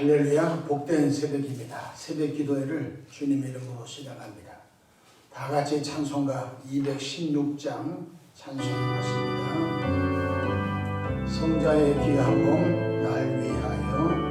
할렐루야 복된 새벽입니다. 새벽 기도회를 주님 이름으로 시작합니다. 다 같이 찬송가 216장 찬송하십니다. 성자의 귀한 몸날 위하여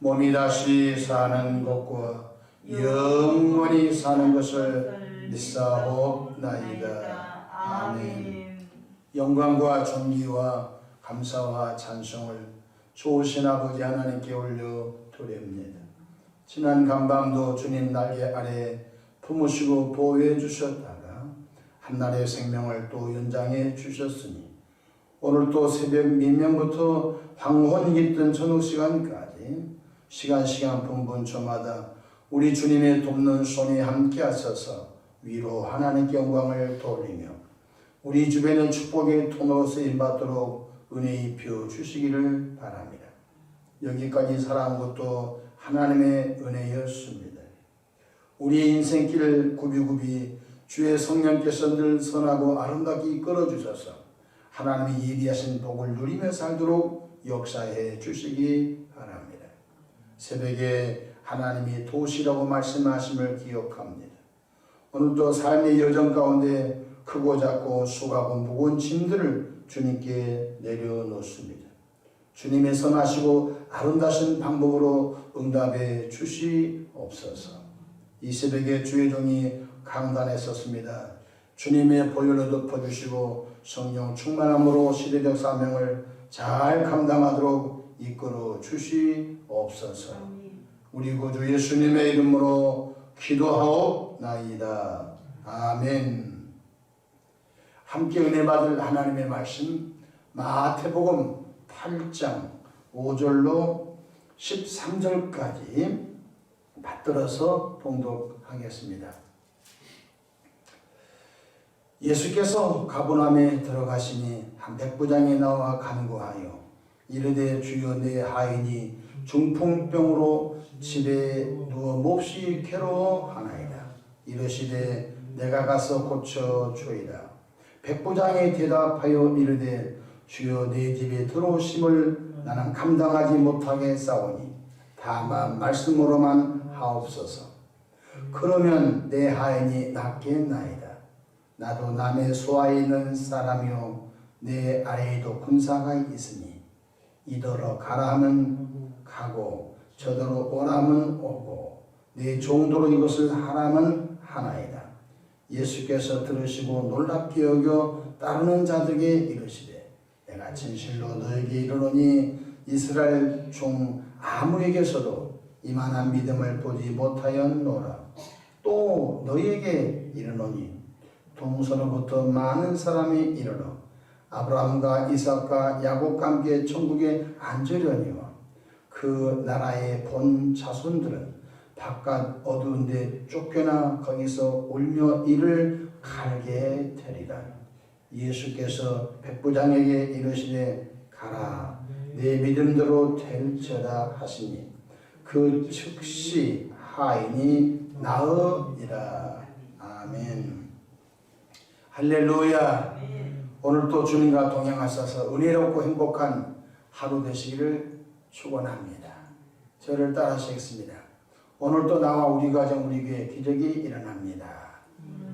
몸이 다시 사는 것과 영원히 사는 것을 믿사옵나이다. 아멘. 영광과 존귀와 감사와 찬송을 좋으신 아버지 하나님께 올려 드립니다. 지난 간밤도 주님 날개 아래 품으시고 보호해 주셨다가 한날의 생명을 또 연장해 주셨으니 오늘 또 새벽 민명부터 황혼 깃든 저녁 시간까지 시간 시간 분분 저마다 우리 주님의 돕는 손이 함께 하셔서 위로 하나님께 영광을 돌리며 우리 주변의 축복의 통로로 쓰임받도록 은혜 입혀 주시기를 바랍니다. 여기까지 살아온 것도 하나님의 은혜였습니다. 우리 인생길을 굽이굽이 주의 성령께서 늘 선하고 아름답게 이끌어 주셔서 하나님이 예비하신 복을 누리며 살도록 역사해 주시기 바랍니다. 새벽에 하나님이 도시라고 말씀하심을 기억합니다. 오늘도 삶의 여정 가운데 크고 작고 수고하고 무거운 짐들을 주님께 내려놓습니다. 주님의 선하시고 아름다신 방법으로 응답해 주시옵소서. 이 새벽에 주의 종이 강단에 섰습니다. 주님의 보혈로 덮어주시고 성령 충만함으로 시대적 사명을 잘 감당하도록 이끌어 주시옵소서. 우리 구주 예수님의 이름으로 기도하옵나이다. 아멘. 함께 은혜 받을 하나님의 말씀 마태복음 8장 5절로 13절까지 받들어서 봉독하겠습니다. 예수께서 가보남에 들어가시니 한 백부장이 나와 간구하여 이르되 주여 내 하인이 중풍병으로 집에 누워 몹시 괴로워하나이다. 이르시되 내가 가서 고쳐 주이다. 백부장이 대답하여 이르되 주여 내 집에 들어오심을 나는 감당하지 못하게 싸우니 다만 말씀으로만 하옵소서. 그러면 내 하인이 낫겠나이다. 나도 남의 소아에 있는 사람이요 내 아래에도 군사가 있으니 이더러 가라 하면 가고 저더러 오라면 오고 내 정도로 이것을 하라면 하나이다. 예수께서 들으시고 놀랍게 여겨 따르는 자들에게 이르시되 내가 진실로 너에게 이르노니 이스라엘 중 아무에게서도 이만한 믿음을 보지 못하였노라. 또 너희에게 이르노니 동서로부터 많은 사람이 이르러 아브라함과 이삭과 야곱과 함께 천국에 앉으려니와 그 나라의 본 자손들은 바깥 어두운 데 쫓겨나 거기서 울며 이를 갈게 되리라. 예수께서 백부장에게 이르시되 가라 내 믿음대로 될지어다 하시니 그 즉시 하인이 나으니라. 아멘. 할렐루야. 오늘 또 주님과 동행하셔서 은혜롭고 행복한 하루 되시기를 축원합니다. 저를 따라하시겠습니다. 오늘도 나와 우리 가정 우리 교회 기적이 일어납니다.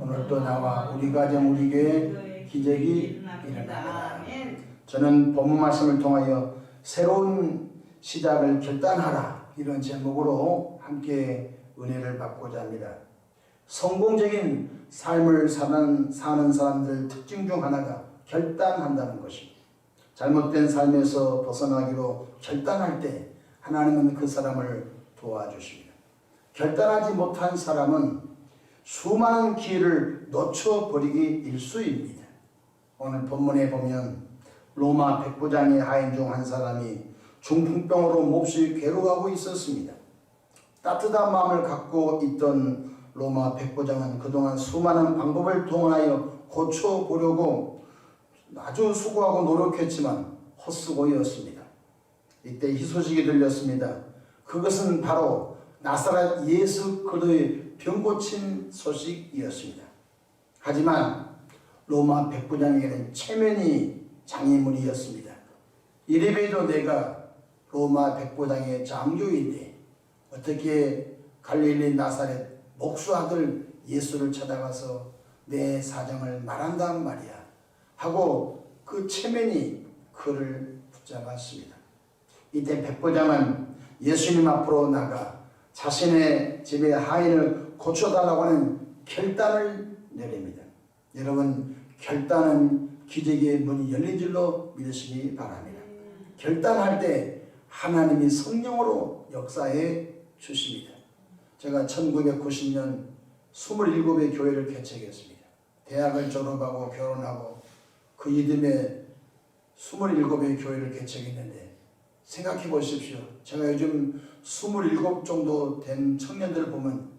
오늘도 나와 우리 가정 우리 교회 기적이 일어납니다. 저는 본문 말씀을 통하여 새로운 시작을 결단하라 이런 제목으로 함께 은혜를 받고자 합니다. 성공적인 삶을 사는, 사는 사람들 특징 중 하나가 결단한다는 것입니다. 잘못된 삶에서 벗어나기로 결단할 때 하나님은 그 사람을 도와주십니다. 결단하지 못한 사람은 수많은 기회를 놓쳐버리기 일수입니다. 오늘 본문에 보면 로마 백부장의 하인 중 한 사람이 중풍병으로 몹시 괴로워하고 있었습니다. 따뜻한 마음을 갖고 있던 로마 백부장은 그동안 수많은 방법을 동원하여 고쳐보려고 아주 수고하고 노력했지만 헛수고였습니다. 이때 희소식이 들렸습니다. 그것은 바로 나사렛 예수 그리스도의 병 고친 소식이었습니다. 하지만 로마 백부장에게는 체면이 장애물이었습니다. 이래봬도 내가 로마 백부장의 장교인데 어떻게 갈릴리 나사렛 목수 아들 예수를 찾아가서 내 사정을 말한단 말이야 하고 그 체면이 그를 붙잡았습니다. 이때 백부장은 예수님 앞으로 나가 자신의 집의 하인을 고쳐달라고 하는 결단을 내립니다. 여러분 결단은 기적의 문이 열린 줄로 믿으시기 바랍니다. 결단할 때 하나님이 성령으로 역사해 주십니다. 제가 1990년 27의 교회를 개척했습니다. 대학을 졸업하고 결혼하고 그 이듬해 27의 교회를 개척했는데 생각해 보십시오. 제가 요즘 27 정도 된 청년들을 보면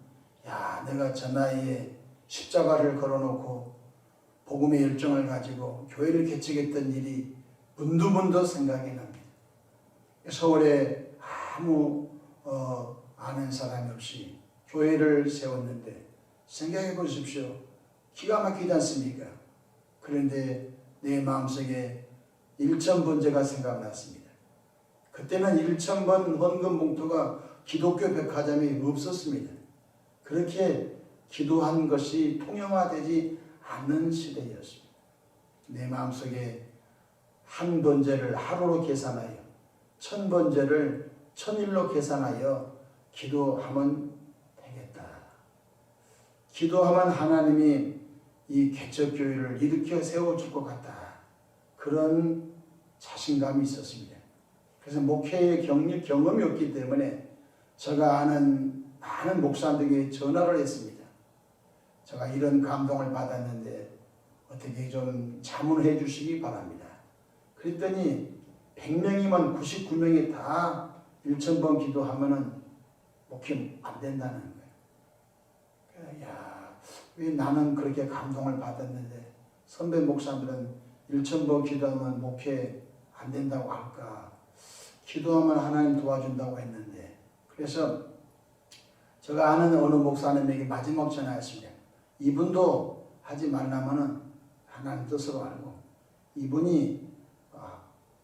야 내가 저 나이에 십자가를 걸어놓고 복음의 열정을 가지고 교회를 개척했던 일이 문두문두 생각이 납니다. 서울에 아무 어, 아는 사람이 없이 교회를 세웠는데 생각해 보십시오. 기가 막히지 않습니까? 그런데 내 마음속에 일천 번째가 생각났습니다. 그때는 1천 번 헌금 봉투가 기독교 백화점에 없었습니다. 그렇게 기도한 것이 통용화되지 않는 시대였습니다. 내 마음속에 한 번제를 하루로 계산하여 천 번제를 천일로 계산하여 기도하면 되겠다. 기도하면 하나님이 이 개척교회를 일으켜 세워줄 것 같다. 그런 자신감이 있었습니다. 그래서 목회의 경력, 경험이 없기 때문에 제가 아는 많은 목사들에게 전화를 했습니다. 제가 이런 감동을 받았는데 어떻게 좀 자문해 주시기 바랍니다. 그랬더니 100명이면 99명이 다 1,000번 기도하면은 목회 안 된다는 거예요. 야, 왜 나는 그렇게 감동을 받았는데 선배 목사들은 1,000번 기도하면 목회 안 된다고 할까? 기도하면 하나님 도와준다고 했는데 그래서 제가 아는 어느 목사님에게 마지막 전화했습니다. 이분도 하지 말라면은 하나님 뜻으로 알고 이분이 아,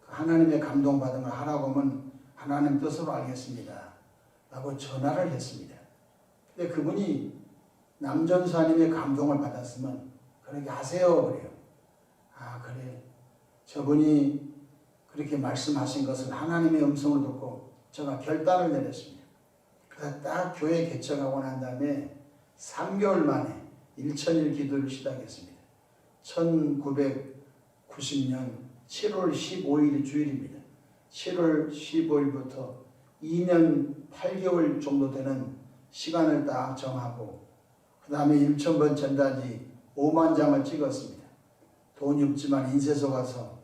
하나님의 감동받은 걸 하라고 하면 하나님 뜻으로 알겠습니다. 라고 전화를 했습니다. 근데 그분이 남전사님의 감동을 받았으면 그렇게 하세요. 그래요. 아, 그래. 저분이 그렇게 말씀하신 것은 하나님의 음성을 듣고 제가 결단을 내렸습니다. 그래서 딱 교회 개척하고 난 다음에 3개월 만에 1천일 기도를 시작했습니다. 1990년 7월 15일이 주일입니다. 7월 15일부터 2년 8개월 정도 되는 시간을 딱 정하고 그 다음에 1천번 전단지 5만 장을 찍었습니다. 돈이 없지만 인쇄소 가서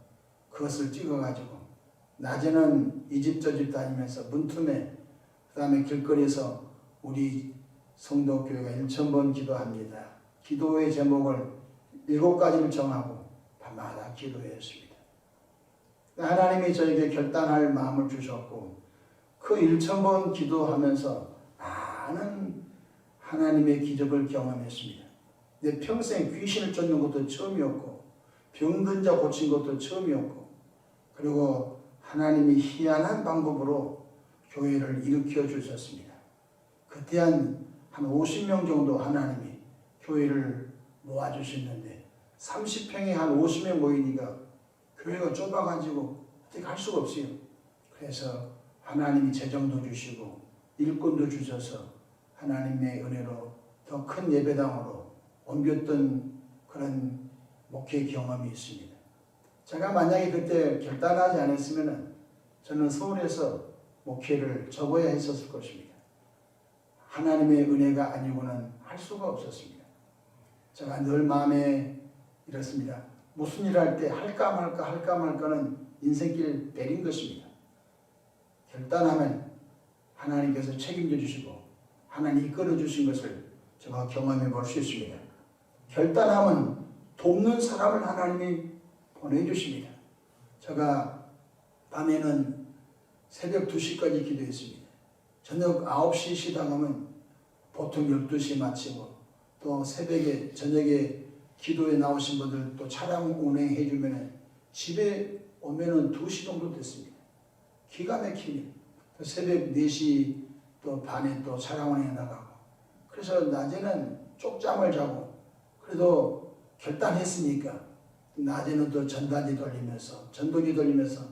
그것을 찍어가지고 낮에는 이 집 저 집 다니면서 문틈에 그 다음에 길거리에서 우리 성도교회가 1천번 기도합니다. 기도의 제목을 일곱 가지를 정하고 밤마다 기도했습니다. 하나님이 저에게 결단할 마음을 주셨고 그 1천번 기도하면서 많은 하나님의 기적을 경험했습니다. 내 평생 귀신을 쫓는 것도 처음이었고 병든 자 고친 것도 처음이었고 그리고 하나님이 희한한 방법으로 교회를 일으켜 주셨습니다. 그때 한, 한 50명 정도 하나님이 교회를 모아주셨는데 30평에 한 50명 모이니까 교회가 좁아가지고 어떻게 할 수가 없어요. 그래서 하나님이 재정도 주시고 일꾼도 주셔서 하나님의 은혜로 더 큰 예배당으로 옮겼던 그런 목회 경험이 있습니다. 제가 만약에 그때 결단하지 않았으면 저는 서울에서 목회를 접어야 했었을 것입니다. 하나님의 은혜가 아니고는 할 수가 없었습니다. 제가 늘 마음에 이렇습니다. 무슨 일 할 때 할까 말까 할까 말까는 인생길 내린 것입니다. 결단하면 하나님께서 책임져 주시고 하나님 이끌어 주신 것을 제가 경험해 볼 수 있습니다. 결단하면 돕는 사람을 하나님이 보내주십니다. 제가 밤에는 새벽 2시까지 기도했습니다. 저녁 9시 시당하면 보통 12시 마치고 또 새벽에 저녁에 기도에 나오신 분들 또 차량 운행해 주면 집에 오면은 2시 정도 됐습니다. 기가 막히네. 또 새벽 4시 또 반에 또 운행해 나가고 그래서 낮에는 쪽잠을 자고 그래도 결단했으니까 낮에는 또 전단지 돌리면서 전도기 돌리면서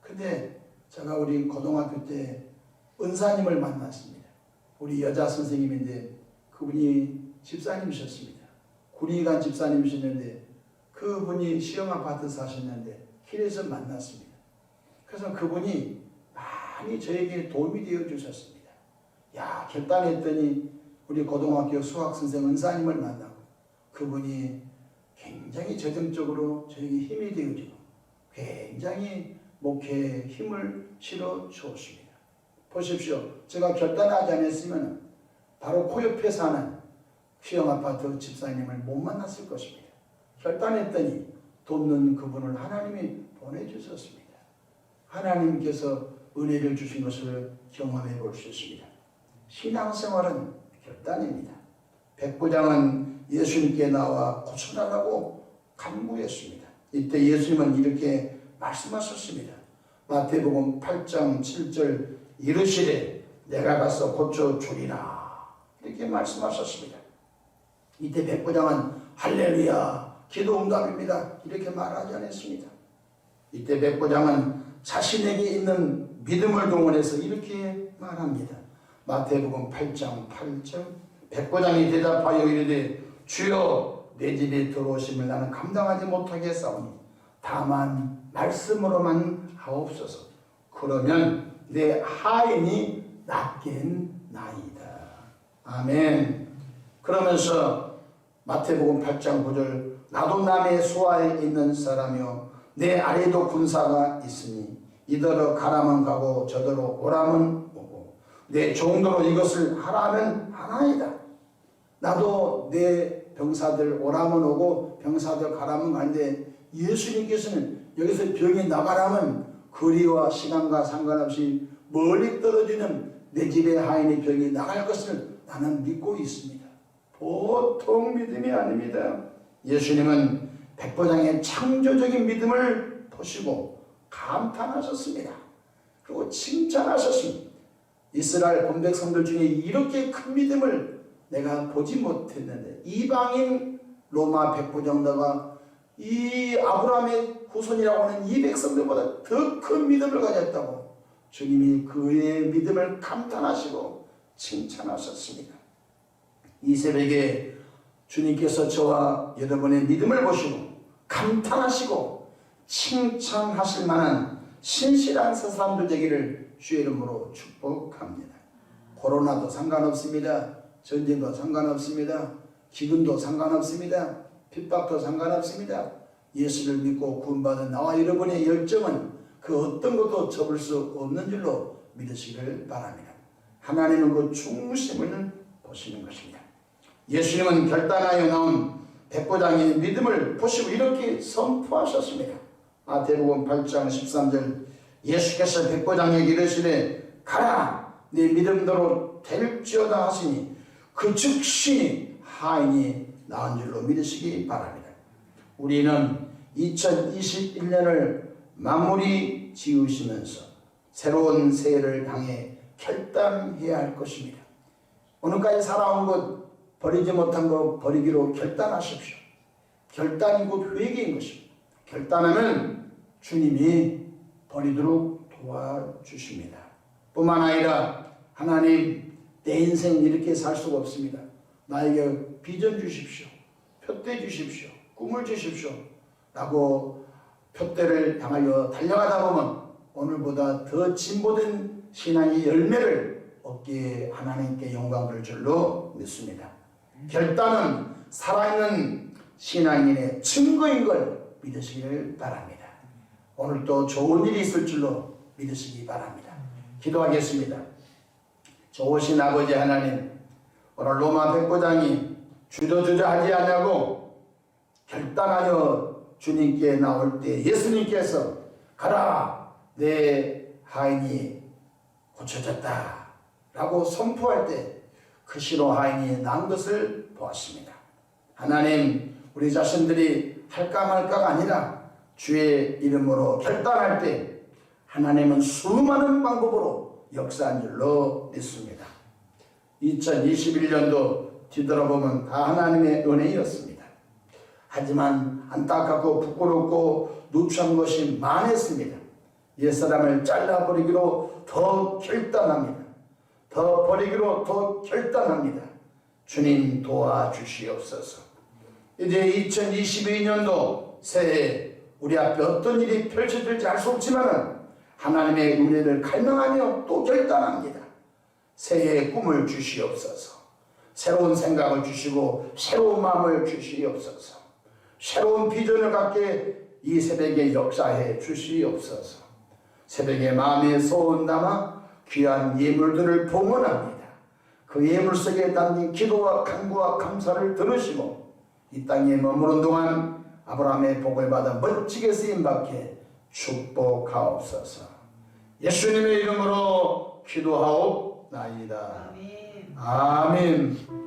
근데 제가 우리 고등학교 때 은사님을 만났습니다. 우리 여자 선생님인데 그분이 집사님이셨습니다. 구리간 집사님이셨는데 그분이 시험 아파트 사셨는데 길에서 만났습니다. 그래서 그분이 많이 저에게 도움이 되어 주셨습니다. 야 결단했더니 우리 고등학교 수학 선생 은사님을 만나고 그분이 굉장히 재정적으로 저에게 힘이 되어지고 굉장히 목회에 힘을 실어 주었습니다. 보십시오. 제가 결단하지 않았으면 바로 코 옆에 사는 시형 아파트 집사님을 못 만났을 것입니다. 결단했더니 돕는 그분을 하나님이 보내주셨습니다. 하나님께서 은혜를 주신 것을 경험해 볼 수 있습니다. 신앙생활은 결단입니다. 백부장은 예수님께 나와 고쳐달라고 간구했습니다. 이때 예수님은 이렇게 말씀하셨습니다. 마태복음 8장 7절 이르시되 내가 가서 고쳐 주리라 이렇게 말씀하셨습니다. 이때 백부장은 할렐루야 기도 응답입니다 이렇게 말하지 않았습니다. 이때 백부장은 자신에게 있는 믿음을 동원해서 이렇게 말합니다. 마태복음 8장 8절. 백부장이 대답하여 이르되 주여 내 집에 들어오심을 나는 감당하지 못하겠사오니 다만 말씀으로만 하옵소서. 그러면 내 하인이 낫겠나이다. 아멘. 그러면서 마태복음 8장 9절 나도 남의 수하에 있는 사람이요 내 아래도 군사가 있으니 이더러 가라면 가고 저더러 오라면 내 종도로 이것을 하라면 하나이다 나도 내 병사들 오라면 오고 병사들 가라면 가는데 예수님께서는 여기서 병이 나가라면 거리와 시간과 상관없이 멀리 떨어지는 내 집의 하인의 병이 나갈 것을 나는 믿고 있습니다. 보통 믿음이 아닙니다. 예수님은 백보장의 창조적인 믿음을 보시고 감탄하셨습니다. 그리고 칭찬하셨습니다. 이스라엘 본백 성들 중에 이렇게 큰 믿음을 내가 보지 못했는데 이방인 로마 백부장다가 이 아브라함의 후손이라고 하는 이 백성들보다 더 큰 믿음을 가졌다고 주님이 그의 믿음을 감탄하시고 칭찬하셨습니다. 이 새벽에 주님께서 저와 여러분의 믿음을 보시고 감탄하시고 칭찬하실 만한 신실한 사람들 되기를 주의 이름으로 축복합니다. 코로나도 상관없습니다. 전쟁도 상관없습니다. 기근도 상관없습니다. 핍박도 상관없습니다. 예수를 믿고 구원받은 나와 여러분의 열정은 그 어떤 것도 접을 수 없는 줄로 믿으시기를 바랍니다. 하나님은 그 중심을 보시는 것입니다. 예수님은 결단하여 나온 백보장의 믿음을 보시고 이렇게 선포하셨습니다. 마태복음 8장 13절 예수께서 백보장에게 이르시되 가라 네 믿음대로 될지어다 하시니 그 즉시 하인이 나은 줄로 믿으시기 바랍니다. 우리는 2021년을 마무리 지으시면서 새로운 새해를 향해 결단해야 할 것입니다. 오늘까지 살아온 것 버리지 못한 것 버리기로 결단하십시오. 결단이 곧 회개인 것입니다. 결단하면 주님이 버리도록 도와주십니다. 뿐만 아니라 하나님 내 인생 이렇게 살 수가 없습니다. 나에게 비전 주십시오. 표대 주십시오. 꿈을 주십시오. 라고 표대를 향하여 달려가다 보면 오늘보다 더 진보된 신앙의 열매를 얻기에 하나님께 영광 을 줄로 믿습니다. 결단은 살아있는 신앙인의 증거인 걸 믿으시기를 바랍니다. 오늘 또 좋은 일이 있을 줄로 믿으시기 바랍니다. 기도하겠습니다. 좋으신 아버지 하나님, 오늘 로마 백부장이 주저주저 하지 않냐고 결단하여 주님께 나올 때 예수님께서 가라 내 하인이 고쳐졌다 라고 선포할 때 그 시로 하인이 난 것을 보았습니다. 하나님 우리 자신들이 할까 말까가 아니라 주의 이름으로 결단할 때 하나님은 수많은 방법으로 역사한 줄로 믿습니다. 2021년도 뒤돌아보면 다 하나님의 은혜였습니다. 하지만 안타깝고 부끄럽고 누추한 것이 많았습니다. 옛사람을 잘라버리기로 더 결단합니다. 더 버리기로 더 결단합니다. 주님 도와주시옵소서. 이제 2022년도 새해 우리 앞에 어떤 일이 펼쳐질지 알 수 없지만 하나님의 은혜를 갈망하며 또 결단합니다. 새해의 꿈을 주시옵소서. 새로운 생각을 주시고 새로운 마음을 주시옵소서. 새로운 비전을 갖게 이 새벽에 역사해 주시옵소서. 새벽에 마음의 소원 담아 귀한 예물들을 봉헌합니다. 그 예물 속에 담긴 기도와 간구와 감사를 들으시고 이 땅에 머무는 동안 아브라함의 복을 받아 멋지게 쓰임 받게 축복하옵소서. 예수님의 이름으로 기도하옵나이다. 아멘. 아멘.